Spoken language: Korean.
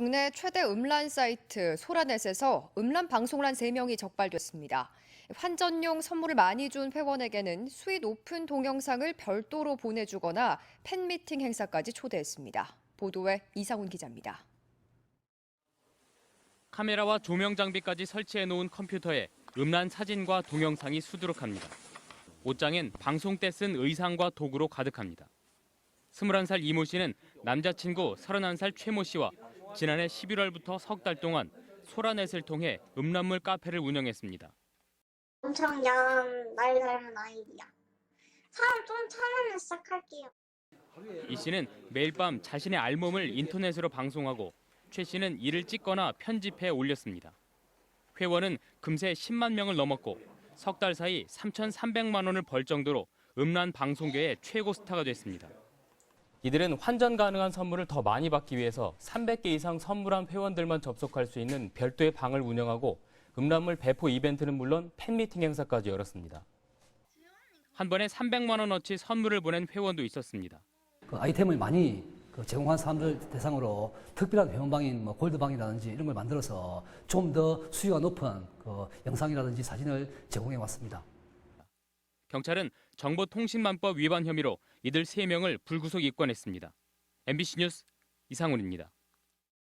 국내 최대 음란 사이트 소라넷에서 음란 방송란 3명이 적발됐습니다. 환전용 선물을 많이 준 회원에게는 수위 높은 동영상을 별도로 보내주거나 팬미팅 행사까지 초대했습니다. 보도에 이상훈 기자입니다. 카메라와 조명 장비까지 설치해 놓은 컴퓨터에 음란 사진과 동영상이 수두룩합니다. 옷장엔 방송 때 쓴 의상과 도구로 가득합니다. 21살 이모 씨는 남자친구 31살 최모 씨와 지난해 11월부터 석 달 동안 소라넷을 통해 음란물 카페를 운영했습니다. 엄청 야한 날 닮은 아이디야. 사람 좀 찾으면 시작할게요. 이 씨는 매일 밤 자신의 알몸을 인터넷으로 방송하고 최 씨는 이를 찍거나 편집해 올렸습니다. 회원은 금세 10만 명을 넘었고 석 달 사이 3,300만 원을 벌 정도로 음란 방송계의 최고 스타가 됐습니다. 이들은 환전 가능한 선물을 더 많이 받기 위해서 300개 이상 선물한 회원들만 접속할 수 있는 별도의 방을 운영하고 음란물 배포 이벤트는 물론 팬미팅 행사까지 열었습니다. 한 번에 300만 원어치 선물을 보낸 회원도 있었습니다. 그 아이템을 많이 그 제공한 사람들 대상으로 특별한 회원방인 뭐 골드방이라든지 이런 걸 만들어서 좀 더 수위가 높은 그 영상이라든지 사진을 제공해 왔습니다. 경찰은 정보통신망법 위반 혐의로 이들 3명을 불구속 입건했습니다. MBC 뉴스 이상훈입니다.